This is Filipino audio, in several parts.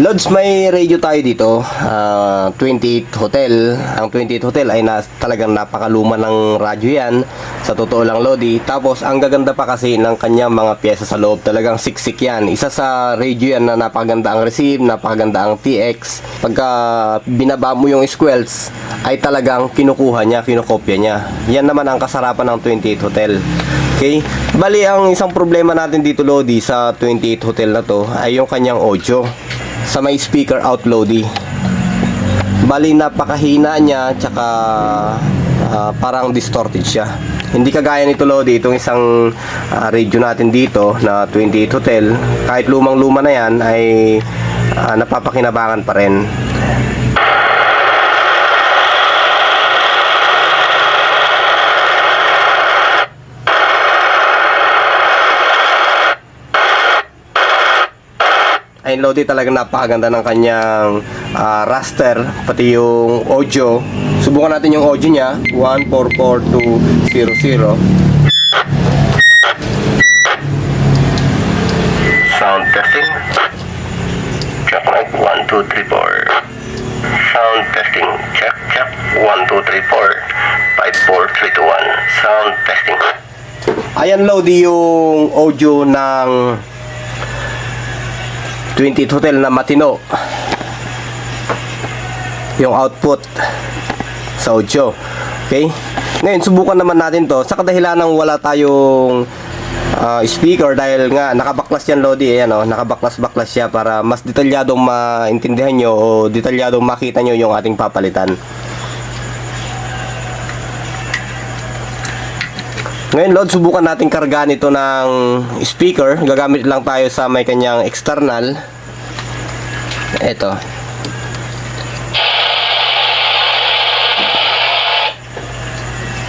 Lods, may radio tayo dito. ah, 28 Hotel. Ang 28 Hotel ay na, talagang napakaluma ng radyo yan. Sa totoo lang, Lodi. Tapos, ang gaganda pa kasi ng kanyang mga pyesa sa loob. Talagang siksik yan. Isa sa radio yan na napakaganda ang receive, napakaganda ang TX. Pagka binaba mo yung squelch, ay talagang kinukuha niya, kinukopya niya. Yan naman ang kasarapan ng 28 Hotel. Okay? Bali, ang isang problema natin dito, Lodi, sa 28 Hotel na to, ay yung kanyang audio sa may speaker out Lodi. Bali, napakahina niya, tsaka ah, parang distorted siya. Hindi kagaya nito Lodi, itong isang ah, radio natin dito na 28 Hotel, kahit lumang-luma na yan, ay ah, napapakinabangan pa rin. Ay Lodi talagang napakaganda ng kanyang ah, raster pati yung audio subukan natin yung audio niya 144200 Sound testing. Check mic 1, 2, 3, 4. Sound testing. Check, check. 1, 2, 3, 4. 5, 4, 3, 2, 1. Sound testing. ayan Lodi yung audio ng 28 Hotel na matino. Yung output sa audio. Okay? Ngayon subukan naman natin to. Sa kadahilan ng wala tayong ah, speaker dahil nga nakabaklas yan Lodi. Ayan oh, nakabaklas-baklas siya para mas detalyadong maintindihan nyo o detalyadong makita nyo yung ating papalitan Ngayon, Lord, subukan natin kargaan ito ng speaker. Gagamit lang tayo sa may kanyang external. Ito.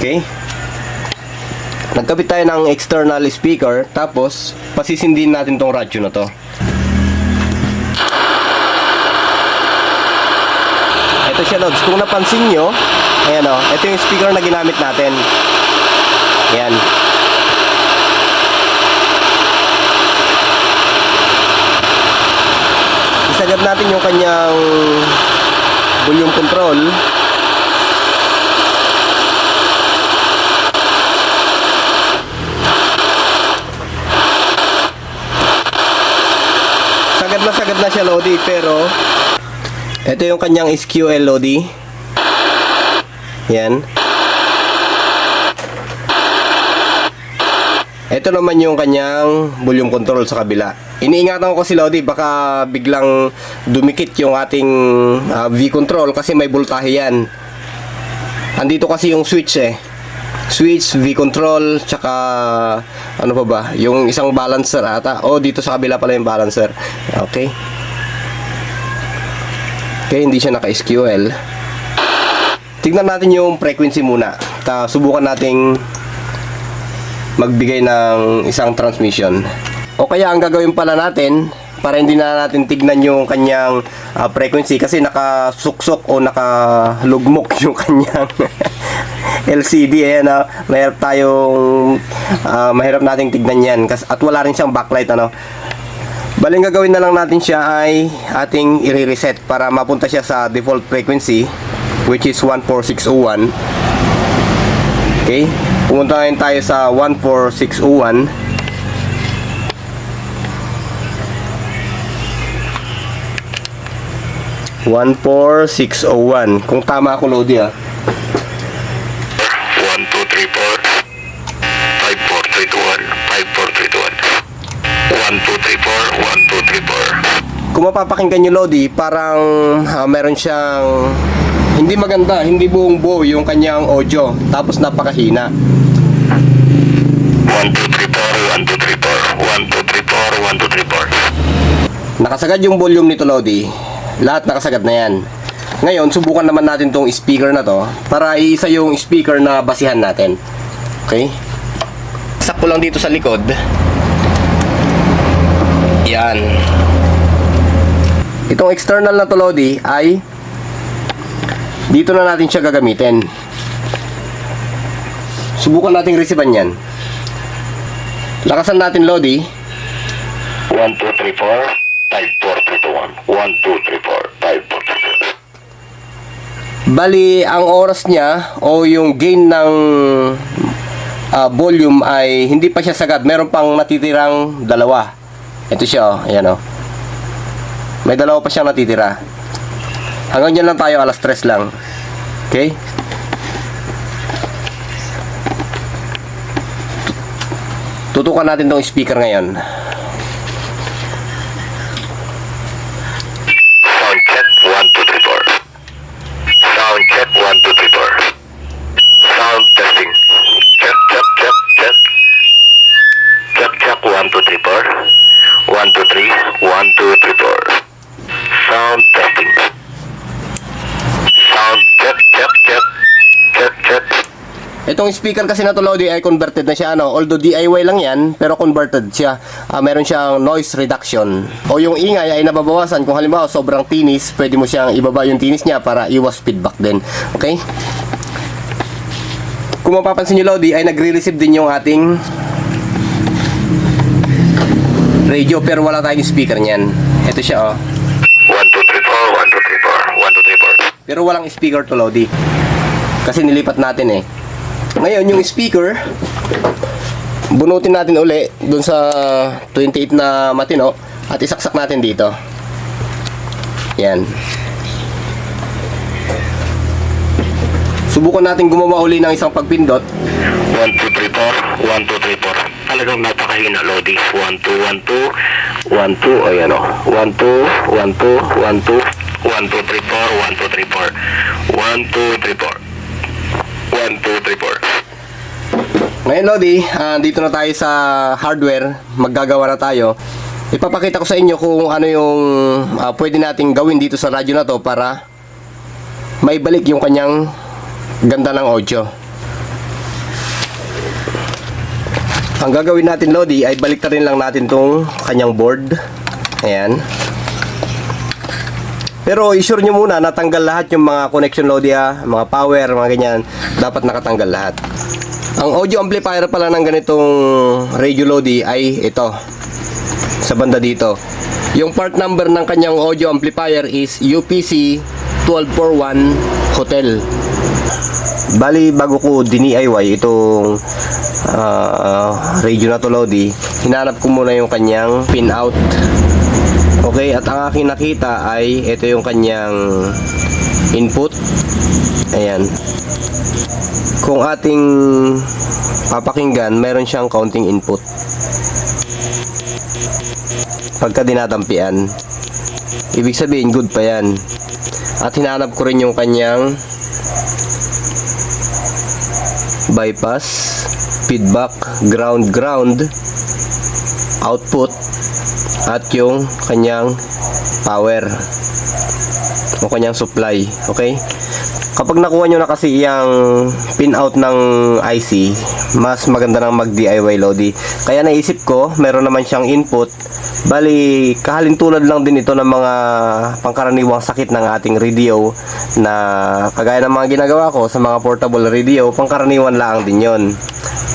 Okay. Nagkabit tayo ng external speaker. Tapos, pasisindin natin tong radyo na to. Ito siya, Lods. Kung napansin nyo, ayan o, ito yung speaker na ginamit natin. Yan. Isagad natin yung kanyang volume control. Sagad na sagad na siya Lodi pero ito yung kanyang SQL Lodi. Yan. Ito naman yung kanyang volume control sa kabila. Iniingatan ko kasi Lodi, baka biglang dumikit yung ating ah, V-control kasi may voltahe yan. Andito kasi yung switch eh. Switch, V-control, tsaka ano pa ba? Yung isang balancer ata. Oh, dito sa kabila pala yung balancer. Okay. Okay, hindi siya naka-SQL. Tignan natin yung frequency muna. Ta subukan nating magbigay ng isang transmission. O kaya ang gagawin pala natin para hindi na natin tignan yung kanyang ah, frequency kasi nakasuksok o nakalugmok yung kanyang LCD eh na mahirap tayong ah, mahirap nating tignan yan kasi at wala rin siyang backlight ano. Baling gagawin na lang natin siya ay ating i-reset para mapunta siya sa default frequency which is 14601. Okay? Pumunta ngayon tayo sa 14601. One four six oh one. Kung tama ako, Lodi ah. 1, 2, 3, 4. 5, 4, 3, 2, 1. 5, 4, 3, 2, 1. 1, 2, 3, 4. 1, 2, 3, 4. Kung mapapakinggan nyo, Lodi, parang ah, meron siyang hindi maganda, hindi buong buo yung kanyang audio. Tapos napakahina. 1, 2, 3, 4. 1, 2, 3, 4. 1, 2, 3, 4. 1, 2, 3, 4. Nakasagad yung volume nito, Lodi. Lahat nakasagad na yan. Ngayon, subukan naman natin tong speaker na to para iisa yung speaker na basihan natin. Okay? Sakto lang dito sa likod. Yan. Itong external na to, Lodi, ay dito na natin siya gagamitin. Subukan nating resiban yan. Lakasan natin, Lodi. 1, 2, 3, 4. 54321. 1234. 54321. Bali, ang oras niya o yung gain ng ah, volume ay hindi pa siya sagad. Meron pang natitirang dalawa. Ito siya, oh. Ayan, oh. May dalawa pa siyang natitira. Hanggang dyan lang tayo, alas 3 lang. Okay? Tutukan natin tong speaker ngayon. Sound check 1234. Sound check 1234. Sound testing. Check, check, check, check. Check, check 1234. 123, 1234. Sound testing. Sound check, check, check. Check, check. Itong speaker kasi na to Lodi ay converted na siya ano. Although DIY lang yan, pero converted siya. Ah, meron siyang noise reduction. O yung ingay ay nababawasan. Kung halimbawa sobrang tinis, pwede mo siyang ibaba yung tinis niya para iwas feedback din. Okay? Kung mapapansin nyo Lodi, ay nagre-receive din yung ating radio pero wala tayong speaker niyan. Ito siya oh. 1234, 1234, 1234. Pero walang speaker to Lodi. Kasi nilipat natin eh. Ngayon, yung speaker, bunutin natin uli dun sa 28 na matino at isaksak natin dito. Yan. Subukan natin gumawa uli ng isang pagpindot. 1234, 1234. Talagang napakahina, Lodi. 1212, 12, ayan o. 12, 12, 12, 1234, 1234. 1234. 1234. Ngayon, Lodi, ah, dito na tayo sa hardware. Maggagawa na tayo. Ipapakita ko sa inyo kung ano yung ah, pwede nating gawin dito sa radyo na to para maibalik yung kanyang ganda ng audio. Ang gagawin natin, Lodi, ay balik rin lang natin tong kanyang board. Ayan. Pero i-sure nyo muna natanggal lahat yung mga connection Lodi ah, mga power, mga ganyan. Dapat nakatanggal lahat. Ang audio amplifier pala ng ganitong radio Lodi ay ito. Sa banda dito. Yung part number ng kanyang audio amplifier is UPC 1241 Hotel. Bali, bago ko dini-IY itong ah, radio na to Lodi, hinanap ko muna yung kanyang pin out. Okay, at ang aking nakita ay ito yung kanyang input. Ayan. Kung ating papakinggan, meron siyang counting input. Pagka dinadampian, ibig sabihin good pa yan. At hinanap ko rin yung kanyang bypass, feedback, ground, ground, output, at yung kanyang power o kanyang supply okay? Kapag nakuha nyo na kasi yung pin out ng IC mas maganda nang mag DIY Lodi. Kaya naisip ko meron naman siyang input. Bali kahalintulad lang din ito ng mga pangkaraniwang sakit ng ating radio na kagaya ng mga ginagawa ko sa mga portable radio pangkaraniwan lang din yon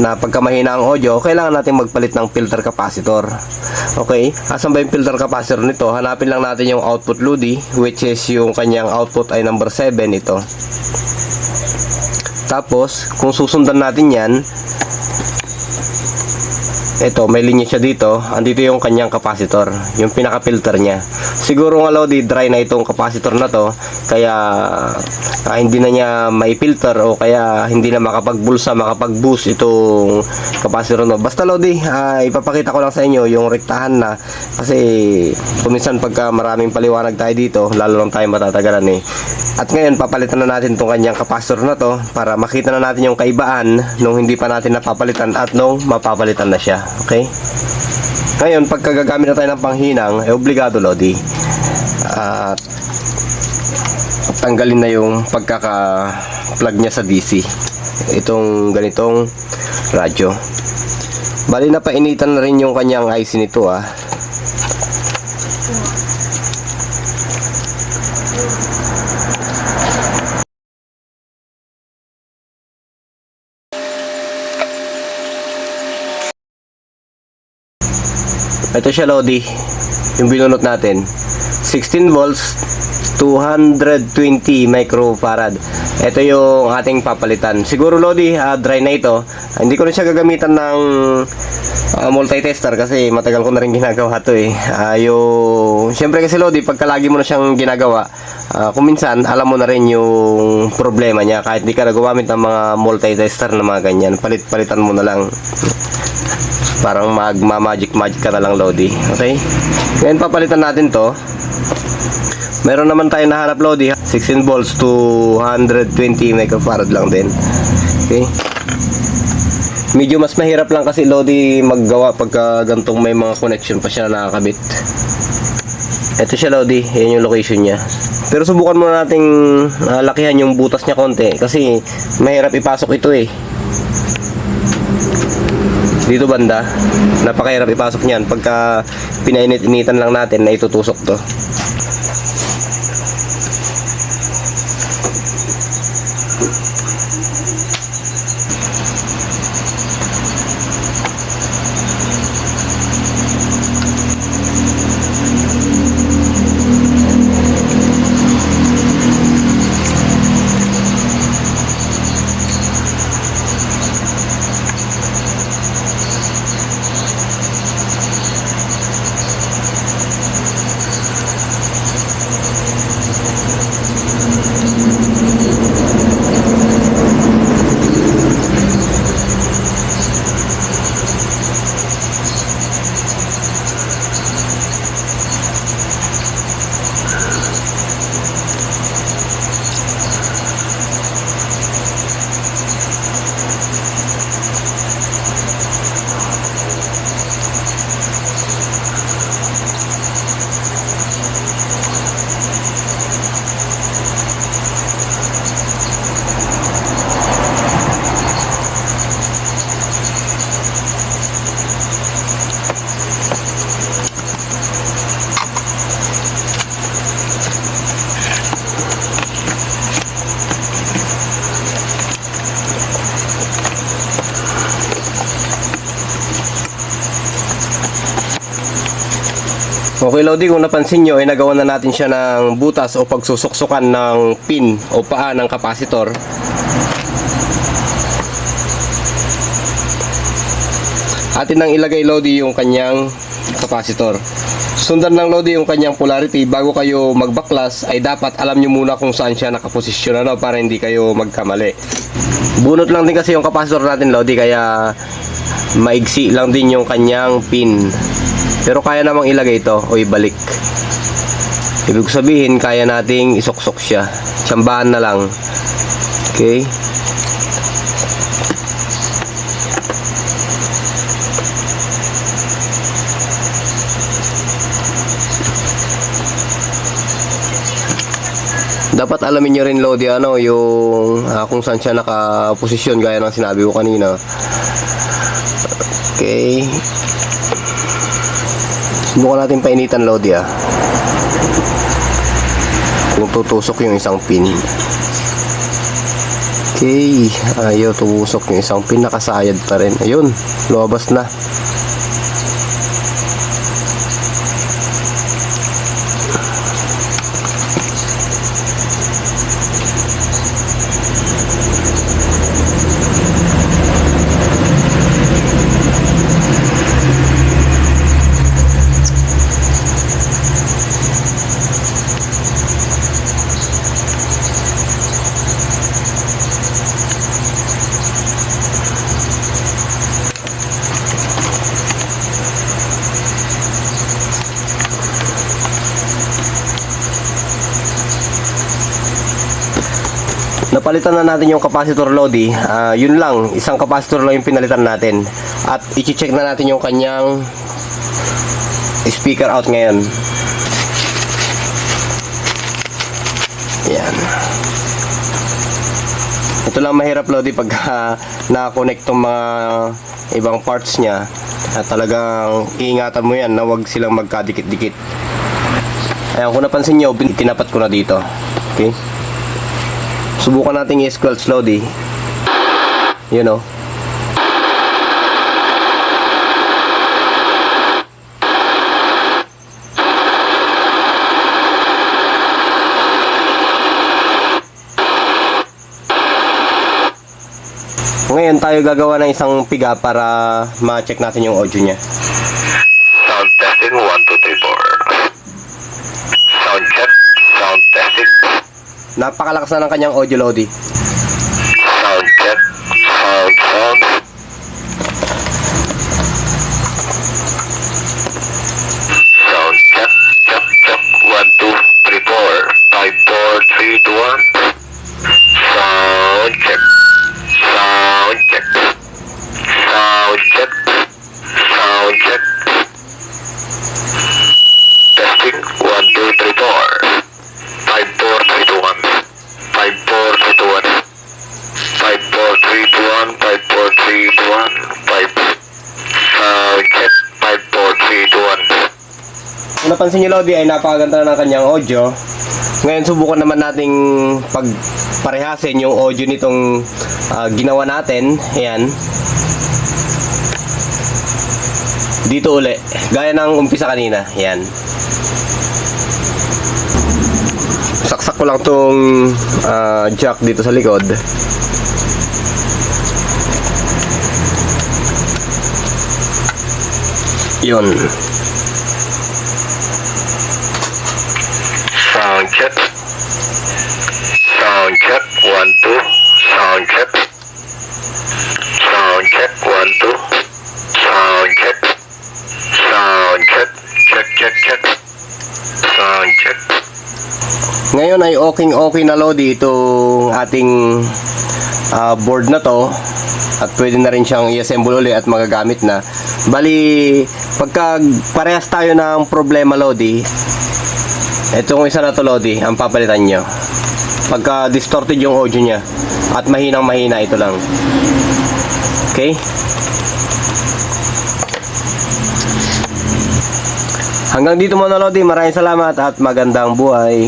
na pagka ang audio, kailangan natin magpalit ng filter capacitor. Okay? Asan ba yung filter capacitor nito? Hanapin lang natin yung output Ludi, which is yung kanyang output ay number 7 ito. Tapos, kung susundan natin yan, ito, may linya siya dito. Andito yung kanyang capacitor. Yung pinaka-filter niya. Siguro nga Lodi, dry na itong capacitor na to. Kaya ah, hindi na niya mai-filter o kaya hindi na makapagbulsa, makapag-boost itong capacitor no. Basta Lodi, ah, ipapakita ko lang sa inyo yung rektahan na. Kasi kuminsan pagka maraming paliwanag tayo dito, lalo lang tayo matatagalan eh. At ngayon, papalitan na natin itong kanyang capacitor na to para makita na natin yung kaibaan nung hindi pa natin napapalitan at nung mapapalitan na siya. Okay? Ngayon, pagka gagamit na tayo ng panghinang, eh obligado Lodi. At tanggalin na yung pagkaka-plug niya sa DC. Itong ganitong radyo. Bali na painitan na rin yung kanyang IC nito ah. Ito siya Lodi. yung binunot natin. 16 volts, 220 microfarad. Ito yung ating papalitan. Siguro Lodi, ah, dry na ito. Ah, hindi ko rin siya gagamitan ng ah, multi-tester kasi matagal ko na rin ginagawa to eh. Ah, yung... Siyempre kasi Lodi, pagka mo na siyang ginagawa, ah, kung minsan, alam mo na rin yung problema niya. Kahit di ka na gumamit ng mga multi-tester na mga ganyan, palit-palitan mo na lang parang magma-magic magic ka na lang Lodi. Okay? Ngayon papalitan natin to. Meron naman tayo nahanap Lodi. 16 volts to 120 microfarad lang din. Okay? Medyo mas mahirap lang kasi Lodi maggawa pagka gantong may mga connection pa siya na nakakabit. Ito siya Lodi, yan yung location niya. Pero subukan muna nating ah, lakihan yung butas niya konti kasi mahirap ipasok ito eh dito banda napakahirap ipasok niyan pagka pinainit-initan lang natin na itutusok to Okay Lodi, kung napansin nyo, ay nagawa na natin siya ng butas o pagsusuksukan ng pin o paa ng kapasitor. Atin nang ilagay Lodi yung kanyang kapasitor. Sundan lang Lodi yung kanyang polarity bago kayo magbaklas ay dapat alam nyo muna kung saan siya nakaposisyon ano, para hindi kayo magkamali. Bunot lang din kasi yung kapasitor natin Lodi kaya maigsi lang din yung kanyang pin. Pero kaya namang ilagay ito o ibalik. Ibig sabihin, kaya nating isuksok siya. Tsambahan na lang. Okay? Dapat alamin nyo rin Lodi ano yung ah, kung saan siya nakaposisyon gaya ng sinabi ko kanina. Okay. Subukan natin painitan Lodi ah. Kung tutusok yung isang pin. Okay. Ayaw tumusok yung isang pin. Nakasayad pa rin. Ayun. Lumabas na. Napalitan na natin yung capacitor Lodi. Ah, yun lang, isang capacitor lang yung pinalitan natin. At i-check na natin yung kanyang speaker out ngayon. Yan. Ito lang mahirap Lodi pag ah, na-connect tong mga ibang parts niya. At talagang iingatan mo yan na wag silang magkadikit-dikit. Ayan, kung napansin nyo, tinapat ko na dito. Okay? Subukan natin yung squelch load eh. You know. Ngayon tayo gagawa ng isang piga para ma-check natin yung audio niya. Sound testing 1, 2, 3, 4. Sound check, sound testing Napakalakas na ng kanyang audio Lodi. Sound check. Sound, sound. Napansin niyo Lodi ay napakaganda na ng kanyang audio. Ngayon subukan naman nating pagparehasin yung audio nitong ah, ginawa natin. Ayan. Dito uli. Gaya ng umpisa kanina. Ayan. Saksak ko lang tong ah, jack dito sa likod. Yun. Sound check. Sound check. 1, 2. Sound check. Sound check. 1, 2. Sound check. Sound check. Check, check, check. Sound check. Ngayon ay okay okay na Lodi itong ating ah, board na to at pwede na rin siyang i-assemble uli at magagamit na. Bali, pagka parehas tayo ng problema Lodi, itong isa na to Lodi, ang papalitan nyo. Pagka distorted yung audio niya at mahinang mahina ito lang. Okay? Hanggang dito muna Lodi, maraming salamat at magandang buhay.